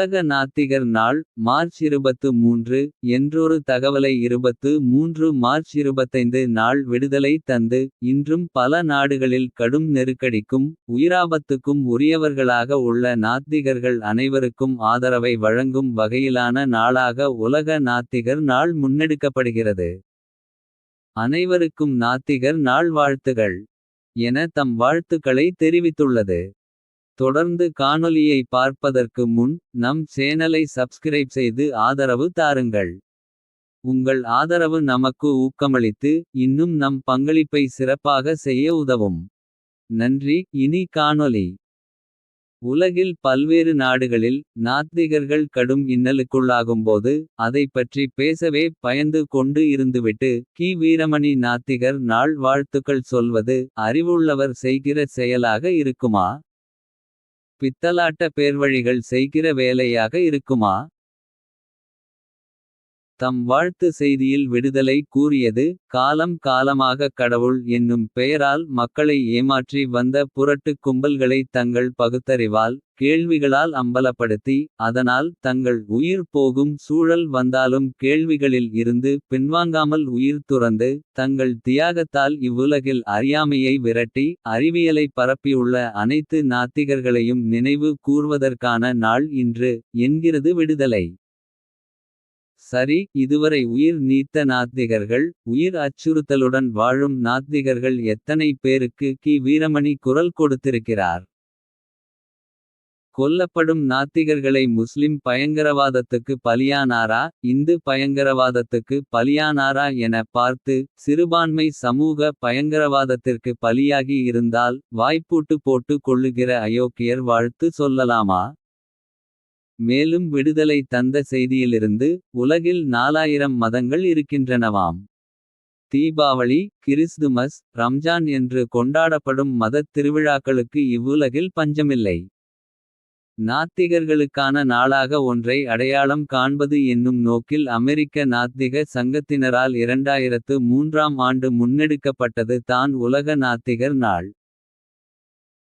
உலக நாத்திகர் நாள் மார்ச் இருபத்து மூன்று என்றொரு தகவலை இருபத்து மூன்று மார்ச் இருபத்தைந்து நாள் விடுதலை தந்து. இன்றும் பல நாடுகளில் கடும் நெருக்கடிக்கும். உயிராபத்துக்கும் உரியவர்களாக உள்ள நாத்திகர்கள். அனைவருக்கும் ஆதரவை வழங்கும் வகையிலான நாளாக. உலக நாத்திகர் நாள் முன்னெடுக்கப்படுகிறது. அனைவருக்கும் நாத்திகர் நாள் வாழ்த்துகள். என தம் வாழ்த்துக்களை தெரிவித்துள்ளது. தொடர்ந்து காணொளியை பார்ப்பதற்கு முன் நம் சேனலை சப்ஸ்கிரைப் செய்து ஆதரவு தாருங்கள். உங்கள் ஆதரவு நமக்கு ஊக்கமளித்து இன்னும் நம் பங்களிப்பை சிறப்பாக செய்ய உதவும். நன்றி இனி காணொலி உலகில் பல்வேறு நாடுகளில் நாத்திகர்கள் கடும் இன்னலுக்குள்ளாகும்போது. அதைப்பற்றி பேசவே பயந்து கொண்டு இருந்துவிட்டு. கி வீரமணி நாத்திகர் நாள் வாழ்த்துக்கள் சொல்வது. அறிவுள்ளவர் செய்கிற செயலாக இருக்குமா. பித்தலாட்ட பேர்வழிகள் செய்கிற வேலையாக இருக்குமா. தம் வாழ்த்து செய்தியில் விடுதலை கூறியது. காலம் காலமாக கடவுள் என்னும் பெயரால் மக்களை ஏமாற்றி வந்த புரட்டுக் கும்பல்களை தங்கள் பகுத்தறிவால். கேள்விகளால் அம்பலப்படுத்தி அதனால் தங்கள் உயிர் போகும் சூழல் வந்தாலும். கேள்விகளில் இருந்து பின்வாங்காமல் உயிர் துறந்து. தங்கள் தியாகத்தால் இவ்வுலகில் அறியாமையை விரட்டி. அறிவியலை பரப்பியுள்ள அனைத்து நாத்திகர்களையும் நினைவு கூர்வதற்கான நாள் இன்று. என்கிறது விடுதலை. சரி இதுவரை உயிர் நீத்த நாத்திகர்கள். உயிர் அச்சுறுத்தலுடன் வாழும் நாத்திகர்கள் எத்தனை பேருக்கு கி வீரமணி குரல் கொடுத்திருக்கிறார். கொல்லப்படும் நாத்திகர்களை முஸ்லிம் பயங்கரவாதத்துக்கு பலியானாரா. இந்து பயங்கரவாதத்துக்கு பலியானாரா என பார்த்து. சிறுபான்மை சமூக பயங்கரவாதத்திற்கு பலியாகி இருந்தால். வாய்ப்பூட்டு போட்டு கொள்ளுகிற அயோக்கியர் வாழ்த்து சொல்லலாமா. மேலும் விடுதலை தந்த செய்தியிலிருந்து. உலகில் நாலாயிரம் மதங்கள் இருக்கின்றனவாம். தீபாவளி கிறிஸ்துமஸ் ரம்ஜான் என்று கொண்டாடப்படும் மதத் திருவிழாக்களுக்கு இவ்வுலகில் பஞ்சமில்லை. நாத்திகர்களுக்கான நாளாக ஒன்றை அடையாளம் காண்பது என்னும் நோக்கில். அமெரிக்க நாத்திக சங்கத்தினரால் 2003ஆம் ஆண்டு முன்னெடுக்கப்பட்டது தான் உலக நாத்திகர் நாள்.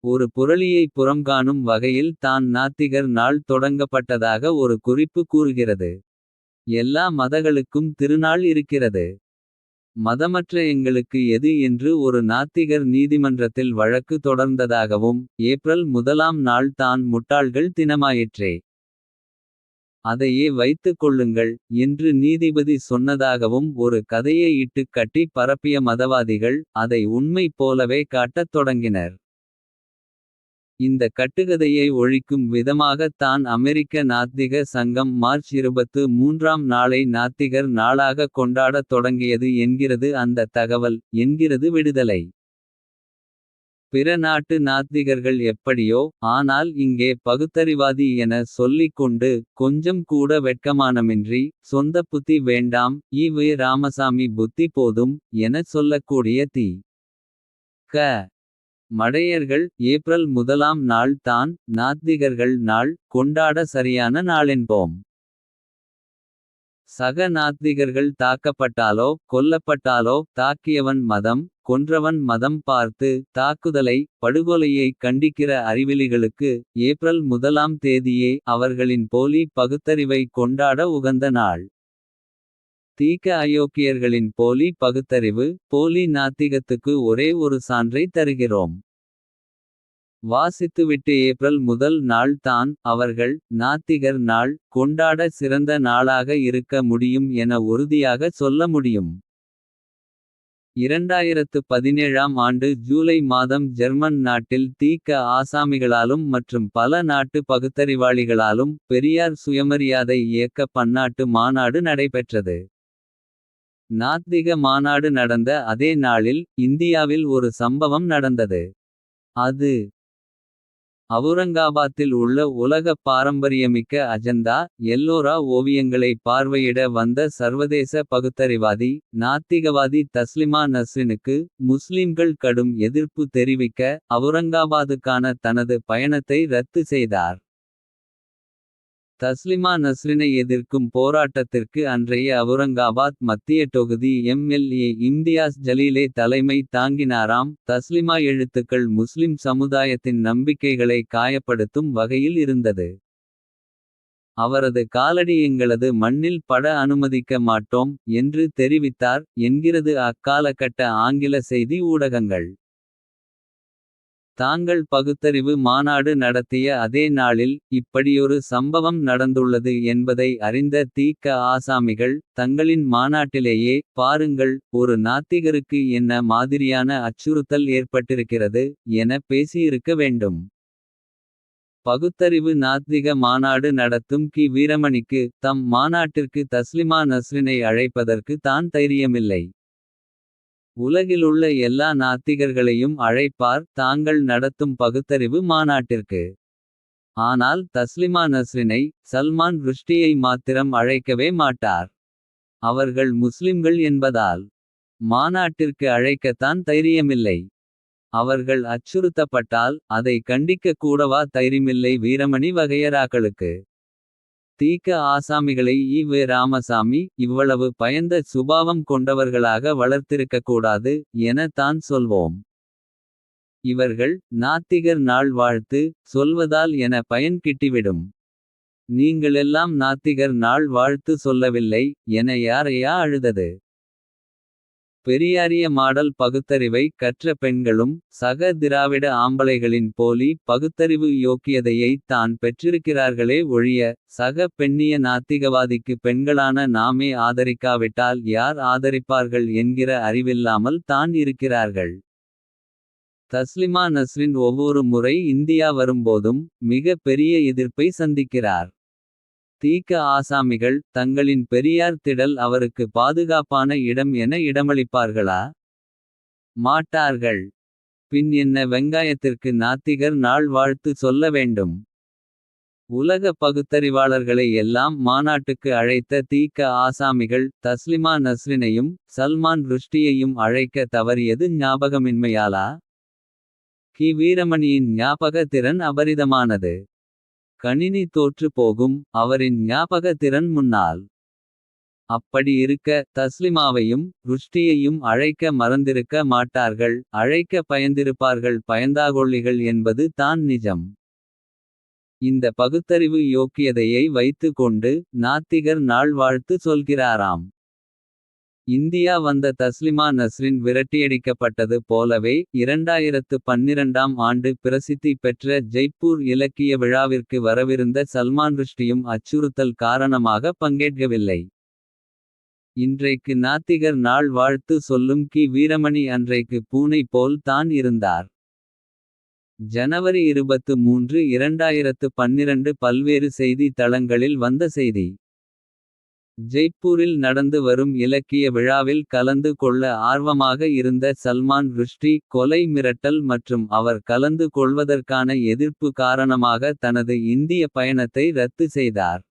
ஒரு புரளியை புறங்காணும் வகையில் தான் நாத்திகர் நாள் தொடங்கப்பட்டதாக ஒரு குறிப்பு கூறுகிறது. எல்லா மதங்களுக்கும் திருநாள் இருக்கிறது. மதமற்ற எங்களுக்கு எது என்று ஒரு நாத்திகர் நீதிமன்றத்தில் வழக்கு தொடர்ந்ததாகவும். ஏப்ரல் முதலாம் நாள் தான் முட்டாள்கள் தினமாயிற்றே. அதையே வைத்துக் கொள்ளுங்கள் என்று நீதிபதி சொன்னதாகவும். ஒரு கதையை இட்டுக் கட்டி பரப்பிய மதவாதிகள். அதை உண்மை போலவே காட்டத் தொடங்கினர். இந்த கட்டுகதையை ஒழிக்கும் விதமாக தான் அமெரிக்க நாத்திக சங்கம். மார்ச் இருபத்து மூன்றாம் நாளை நாத்திகர் நாளாக கொண்டாடத் தொடங்கியது என்கிறது அந்த தகவல். என்கிறது விடுதலை. பிற நாட்டு நாத்திகர்கள் எப்படியோ ஆனால் இங்கே பகுத்தறிவாதி என சொல்லிக் கொண்டு. கொஞ்சம் கூட வெட்கமானமின்றி சொந்தப் புத்தி வேண்டாம். ஈ வி ராமசாமி புத்தி போதும் எனச் சொல்லக்கூடிய தி. க. மடையர்கள் ஏப்ரல் முதலாம் நாள் தான் நாத்திகர்கள் நாள். கொண்டாட சரியான நாளென்போம். சக நாத்திகர்கள் தாக்கப்பட்டாலோ கொல்லப்பட்டாலோ. தாக்கியவன் மதம் கொன்றவன் மதம் பார்த்து. தாக்குதலை படுகொலையை கண்டிக்கிற அறிவிலிகளுக்கு. ஏப்ரல் முதலாம் தேதியே அவர்களின் போலி பகுத்தறிவை கொண்டாட உகந்த நாள். தீக்க அயோக்கியர்களின் போலி பகுத்தறிவு. போலி நாத்திகத்துக்கு ஒரே ஒரு சான்றை தருகிறோம். வாசித்துவிட்டு ஏப்ரல் முதல் நாள் தான் அவர்கள். நாத்திகர் நாள் கொண்டாட சிறந்த நாளாக இருக்க முடியும். என உறுதியாக சொல்ல முடியும். 2017ஆம் ஆண்டு ஜூலை மாதம் ஜெர்மன் நாட்டில் தீக்க ஆசாமிகளாலும். மற்றும் பல நாட்டு பகுத்தறிவாளிகளாலும். பெரியார் சுயமரியாதை இயக்க பன்னாட்டு மாநாடு நடைபெற்றது. நாத்திக மாநாடு நடந்த அதே நாளில். இந்தியாவில் ஒரு சம்பவம் நடந்தது. அது அவுரங்காபாத்தில் உள்ள உலக பாரம்பரியமிக்க அஜந்தா. எல்லோரா ஓவியங்களை பார்வையிட வந்த சர்வதேச பகுத்தறிவாதி. நாத்திகவாதி தஸ்லிமா நஸ்ரினுக்கு முஸ்லிம்கள் கடும் எதிர்ப்பு தெரிவிக்க. அவுரங்காபாதுக்கான தனது பயணத்தை ரத்து செய்தார். தஸ்லிமா நஸ்ரினை எதிர்க்கும் போராட்டத்திற்கு அன்றைய அவுரங்காபாத் மத்திய தொகுதி எம்.எல்.ஏ. இம்தியாஸ் ஜலீலே தலைமை தாங்கினாராம். தஸ்லிமா எழுத்துக்கள் முஸ்லிம் சமுதாயத்தின் நம்பிக்கைகளை காயப்படுத்தும் வகையில் இருந்தது. அவரது காலடி எங்களது மண்ணில் பட அனுமதிக்க மாட்டோம். என்று தெரிவித்தார் என்கிறது அக்காலகட்ட ஆங்கில செய்தி ஊடகங்கள். தாங்கள் பகுத்தறிவு மாநாடு நடத்திய அதே நாளில். இப்படியொரு சம்பவம் நடந்துள்ளது என்பதை அறிந்த தீக்க ஆசாமிகள். தங்களின் மாநாட்டிலேயே பாருங்கள் ஒரு நாத்திகருக்கு என்ன மாதிரியான அச்சுறுத்தல் ஏற்பட்டிருக்கிறது. என பேசியிருக்க வேண்டும். பகுத்தறிவு நாத்திக மாநாடு நடத்தும் கி. வீரமணிக்கு தம் மாநாட்டிற்கு தஸ்லிமா நஸ்ரினை அழைப்பதற்கு தான் தைரியமில்லை. உலகிலுள்ள எல்லா நாத்திகர்களையும் அழைப்பார் தாங்கள் நடத்தும் பகுத்தறிவு மாநாட்டிற்கு. ஆனால் தஸ்லிமா நஸ்ரினை சல்மான் ருஷ்டியை மாத்திரம் அழைக்கவே மாட்டார். அவர்கள் முஸ்லிம்கள் என்பதால். மாநாட்டிற்கு அழைக்கத்தான் தைரியமில்லை. அவர்கள் அச்சுறுத்தப்பட்டால் அதை கண்டிக்க கூடவா தைரிமில்லை வீரமணி வகையராக்களுக்கு தீக்க ஆசாமிகளை ஈ. வெ. ராமசாமி. இவ்வளவு பயந்த சுபாவம் கொண்டவர்களாக வளர்த்திருக்கக்கூடாது. என தான் சொல்வோம். இவர்கள் நாத்திகர் நாள் வாழ்த்து. சொல்வதால் என பயன் கிட்டிவிடும். நீங்களெல்லாம் நாத்திகர் நாள் வாழ்த்து சொல்லவில்லை. என யாரையா அழுதது. பெரியாரிய மாடல் பகுத்தறிவை கற்ற பெண்களும். சக திராவிட ஆம்பளைகளின் போலி பகுத்தறிவு யோக்கியதையை தான் பெற்றிருக்கிறார்களே ஒழிய. சக பெண்ணிய நாத்திகவாதிக்கு பெண்களான நாமே ஆதரிக்காவிட்டால். யார் ஆதரிப்பார்கள் என்கிற அறிவில்லாமல் தான் இருக்கிறார்கள். தஸ்லிமா நஸ்ரின் ஒவ்வொரு முறை இந்தியா வரும்போதும். மிக பெரிய எதிர்ப்பை சந்திக்கிறார். தீக்க ஆசாமிகள் தங்களின் பெரியார் திடல் அவருக்கு பாதுகாப்பான இடம் என இடமளிப்பார்களா. மாட்டார்கள். பின் என்ன வெங்காயத்திற்கு நாத்திகர் நாள் வாழ்த்து சொல்ல வேண்டும். உலக பகுத்தறிவாளர்களை எல்லாம் மாநாட்டுக்கு அழைத்த தீக்க ஆசாமிகள். தஸ்லிமா நஸ்ரினையும் சல்மான் ருஷ்டியையும் அழைக்க தவறியது ஞாபகமின்மையாலா. கி. வீரமணியின் ஞாபக திறன் அபரிதமானது. கணினி தோற்று போகும் அவரின் ஞாபக திறன் முன்னால். அப்படி இருக்க தஸ்லிமாவையும் ருஷ்டியையும் அழைக்க மறந்திருக்க மாட்டார்கள். அழைக்க பயந்திருப்பார்கள் பயந்தாகொள்ளிகள் என்பது தான் நிஜம். இந்த பகுத்தறிவு யோக்கியதையை வைத்து கொண்டு. நாத்திகர் நாள் வாழ்த்து சொல்கிறாராம். இந்தியா வந்த தஸ்லிமா நஸ்ரின் விரட்டியடிக்கப்பட்டது போலவே. 2012ஆம் ஆண்டு பிரசித்தி பெற்ற ஜெய்ப்பூர் இலக்கிய விழாவிற்கு வரவிருந்த சல்மான் ருஷ்டியும் அச்சுறுத்தல் காரணமாக பங்கேற்கவில்லை. இன்றைக்கு நாத்திகர் நாள் வாழ்த்து சொல்லும் கி. வீரமணி அன்றைக்கு பூனை போல் தான் இருந்தார். ஜனவரி 23 2012 பல்வேறு செய்தி தளங்களில் வந்த செய்தி. ஜெய்ப்பூரில் நடந்து வரும் இலக்கிய விழாவில் கலந்து கொள்ள ஆர்வமாக இருந்த சல்மான் ருஷ்டி. கொலை மிரட்டல் மற்றும் அவர் கலந்து கொள்வதற்கான எதிர்ப்பு காரணமாக தனது இந்திய பயணத்தை ரத்து செய்தார்.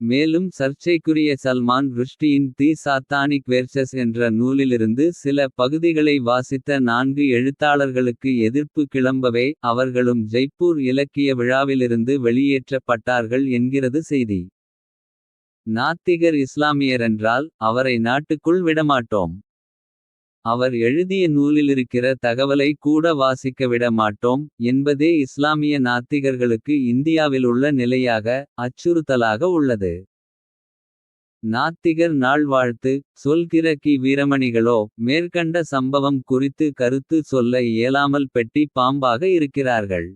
மேலும் சர்ச்சைக்குரிய சல்மான் ருஷ்டியின் தி சாத்தானிக் வேர்சஸ் என்ற நூலிலிருந்து சில பகுதிகளை வாசித்த நான்கு எழுத்தாளர்களுக்கு எதிர்ப்பு கிளம்பவே. அவர்களும் ஜெய்ப்பூர் இலக்கிய விழாவிலிருந்து வெளியேற்றப்பட்டார்கள் என்கிறது செய்தி. நாத்திகர் இஸ்லாமியரென்றால் அவரை நாட்டுக்குள் விடமாட்டோம். அவர் எழுதிய நூலிலிருக்கிற தகவலை கூட வாசிக்க விட மாட்டோம். என்பதே இஸ்லாமிய நாத்திகர்களுக்கு இந்தியாவில் உள்ள நிலையாக. அச்சுறுத்தலாக உள்ளது. நாத்திகர் நாள் வாழ்த்து சொல்கிற கி. வீரமணிகளோ. மேற்கண்ட சம்பவம் குறித்து கருத்து சொல்ல இயலாமல் பெட்டி பாம்பாக இருக்கிறார்கள்.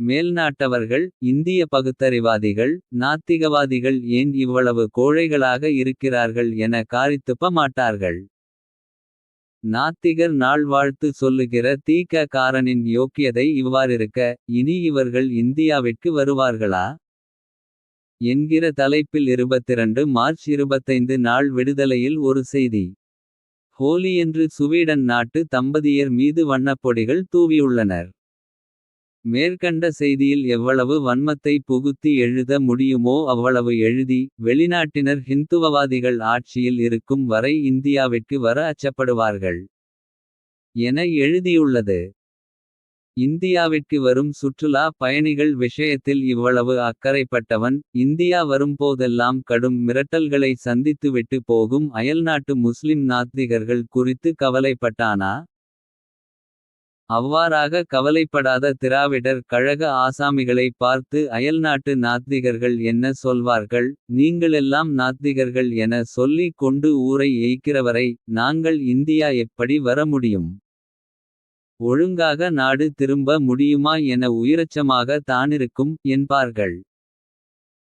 மேல்நாட்டவர்கள் இந்திய பகுத்தறிவாதிகள். நாத்திகவாதிகள் ஏன் இவ்வளவு கோழைகளாக இருக்கிறார்கள் என காரித்துப்ப மாட்டார்கள். நாத்திகர் நாள் வாழ்த்து சொல்லுகிற தீக்க காரனின் யோக்கியதை இவ்வாறிருக்க. இனி இவர்கள் இந்தியாவிற்கு வருவார்களா. என்கிற தலைப்பில் 22 மார்ச் 25 நாள் விடுதலையில் ஒரு செய்தி. ஹோலியன்று சுவீடன் நாட்டு தம்பதியர் மீது வண்ணப்பொடிகள் தூவியுள்ளனர். மேற்கண்ட செய்தியில் எவ்வளவு வன்மத்தை புகுத்தி எழுத முடியுமோ அவ்வளவு எழுதி. வெளிநாட்டினர் ஹிந்துவவாதிகள் ஆட்சியில் இருக்கும் வரை இந்தியாவிற்கு வர அச்சப்படுவார்கள். என எழுதியுள்ளது. இந்தியாவிற்கு வரும் சுற்றுலா பயணிகள் விஷயத்தில் இவ்வளவு அக்கறைப்பட்டவன். இந்தியா வரும்போதெல்லாம் கடும் மிரட்டல்களை சந்தித்துவிட்டு போகும். அயல்நாட்டு முஸ்லிம் நாத்திகர்கள் குறித்து கவலைப்பட்டானா. அவ்வாறாக கவலைப்படாத திராவிடர் கழக ஆசாமிகளை பார்த்து அயல்நாட்டு நாத்திகர்கள் என்ன சொல்வார்கள். நீங்களெல்லாம் நாத்திகர்கள் என சொல்லிக் கொண்டு ஊரை ஏய்க்கிறவரை. நாங்கள் இந்தியா எப்படி வர முடியும். ஒழுங்காக நாடு திரும்ப முடியுமா என உயிரச்சமாக தானிருக்கும் என்பார்கள்.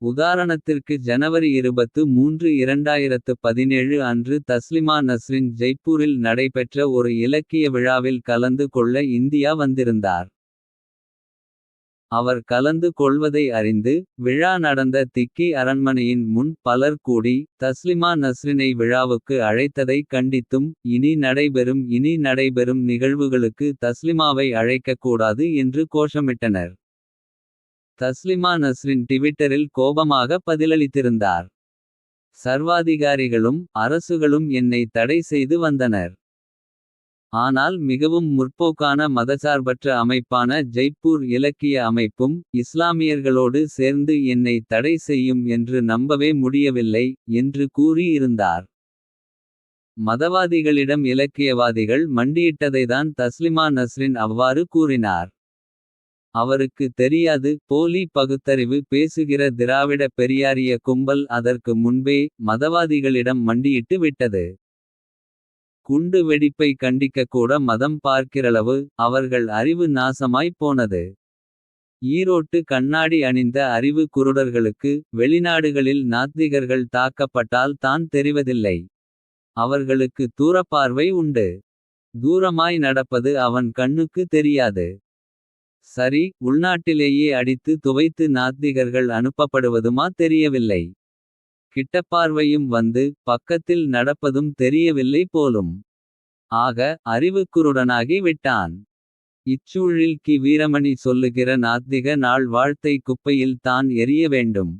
உதாரணத்திற்கு ஜனவரி 23 2017 அன்று தஸ்லிமா நஸ்ரின் ஜெய்ப்பூரில் நடைபெற்ற ஒரு இலக்கிய விழாவில் கலந்து கொள்ள இந்தியா வந்திருந்தார். அவர் கலந்து கொள்வதை அறிந்து. விழா நடந்த திக்கி அரண்மனையின் முன் பலர் கூடி. தஸ்லிமா நஸ்ரினை விழாவுக்கு அழைத்ததைக் கண்டித்தும். இனி நடைபெறும் இனி நடைபெறும் நிகழ்வுகளுக்கு தஸ்லிமாவை அழைக்கக்கூடாது என்று கோஷமிட்டனர். தஸ்லிமா நஸ்ரின் டிவிட்டரில் கோபமாக பதிலளித்திருந்தார். சர்வாதிகாரிகளும் அரசுகளும் என்னை தடை செய்து வந்தனர். ஆனால் மிகவும் முற்போக்கான மதசார்பற்ற அமைப்பான ஜெய்ப்பூர் இலக்கிய அமைப்பும். இஸ்லாமியர்களோடு சேர்ந்து என்னை தடை செய்யும் என்று நம்பவே முடியவில்லை. என்று கூறியிருந்தார் மதவாதிகளிடம் இலக்கியவாதிகள் மண்டியிட்டதைதான் தஸ்லிமா நஸ்ரின் அவ்வாறு கூறினார். அவருக்கு தெரியாது போலி பகுத்தறிவு பேசுகிற திராவிட பெரியாரிய கும்பல் அதற்கு முன்பே. மதவாதிகளிடம் மண்டியிட்டு விட்டது. குண்டு வெடிப்பை கண்டிக்கக்கூட மதம் பார்க்கிறளவு. அவர்கள் அறிவு நாசமாய் போனது. ஈரோட்டு கண்ணாடி அணிந்த அறிவு குருடர்களுக்கு. வெளிநாடுகளில் நாத்திகர்கள் தாக்கப்பட்டால் தான் தெரிவதில்லை. அவர்களுக்கு தூரப்பார்வை உண்டு. தூரமாய் நடப்பது அவன் கண்ணுக்கு தெரியாது. சரி உள்நாட்டிலேயே அடித்து துவைத்து நாத்திகர்கள் அனுப்பப்படுவதுமா தெரியவில்லை. கிட்டப்பார்வையும் வந்து பக்கத்தில் நடப்பதும் தெரியவில்லை போலும். ஆக அறிவுக்குருடனாகி விட்டான். இச்சூழில் கி வீரமணி சொல்லுகிற நாத்திக நாள் வாழ்த்தை குப்பையில் தான் எரிய வேண்டும்.